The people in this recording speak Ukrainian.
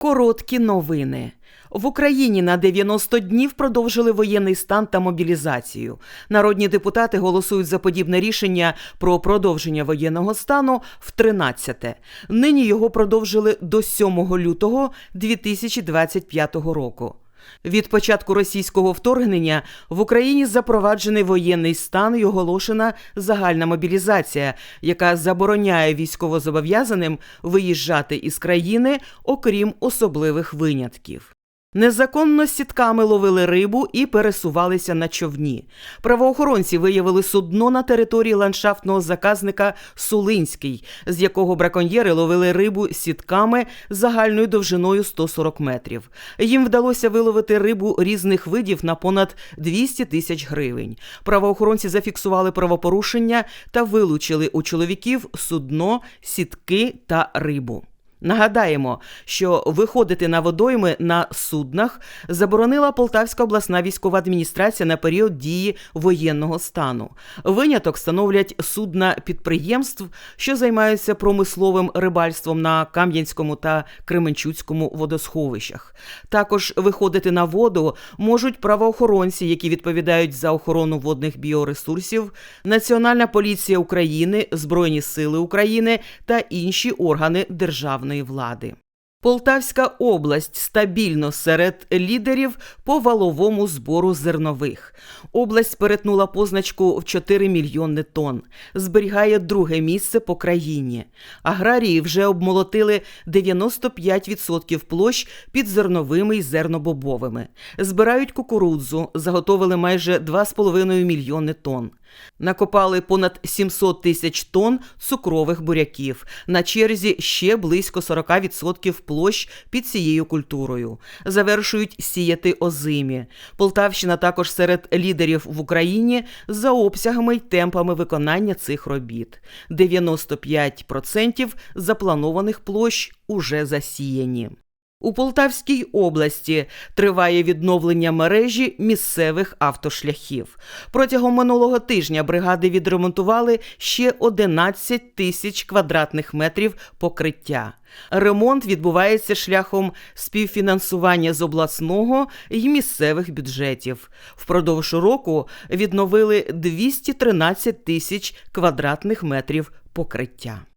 Короткі новини. В Україні на 90 днів продовжили воєнний стан та мобілізацію. Народні депутати голосують за подібне рішення про продовження воєнного стану в 13-те. Нині його продовжили до 7 лютого 2025 року. Від початку російського вторгнення в Україні запроваджений воєнний стан і оголошена загальна мобілізація, яка забороняє військовозобов'язаним виїжджати із країни, окрім особливих винятків. Незаконно сітками ловили рибу і пересувалися на човні. Правоохоронці виявили судно на території ландшафтного заказника Сулинський, з якого браконьєри ловили рибу сітками загальною довжиною 140 метрів. Їм вдалося виловити рибу різних видів на понад 200 тисяч гривень. Правоохоронці зафіксували правопорушення та вилучили у чоловіків судно, сітки та рибу. Нагадаємо, що виходити на водойми на суднах заборонила Полтавська обласна військова адміністрація на період дії воєнного стану. Виняток становлять судна підприємств, що займаються промисловим рибальством на Кам'янському та Кременчуцькому водосховищах. Також виходити на воду можуть правоохоронці, які відповідають за охорону водних біоресурсів, Національна поліція України, Збройні Сили України та інші органи державної влади. Полтавська область стабільно серед лідерів по валовому збору зернових. Область перетнула позначку в 4 мільйони тонн, зберігає друге місце по країні. Аграрії вже обмолотили 95% площ під зерновими і зернобобовими. Збирають кукурудзу, заготовили майже 2,5 мільйони тонн. Накопали понад 700 тисяч тонн цукрових буряків. На черзі ще близько 40% площ під цією культурою. Завершують сіяти озимі. Полтавщина також серед лідерів в Україні за обсягами й темпами виконання цих робіт. 95% запланованих площ уже засіяні. У Полтавській області триває відновлення мережі місцевих автошляхів. Протягом минулого тижня бригади відремонтували ще 11 тисяч квадратних метрів покриття. Ремонт відбувається шляхом співфінансування з обласного і місцевих бюджетів. Впродовж року відновили 213 тисяч квадратних метрів покриття.